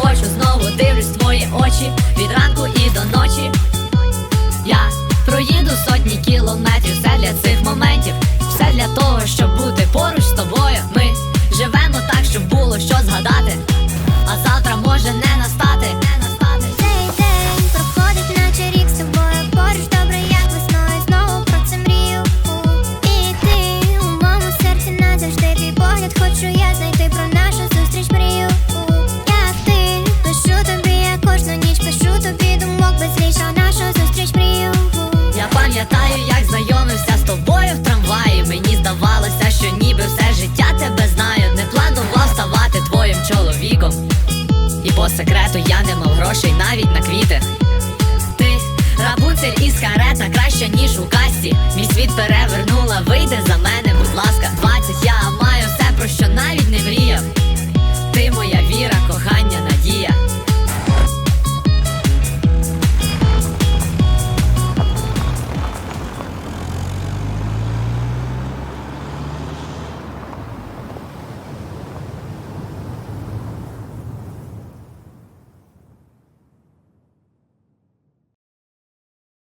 хочу, знову дивлюсь твої очі від ранку і до ночі. Я проїду сотні кілометрів, все для цих моментів. секрету я не мав грошей навіть на квіти. Ти рапунцель із каре.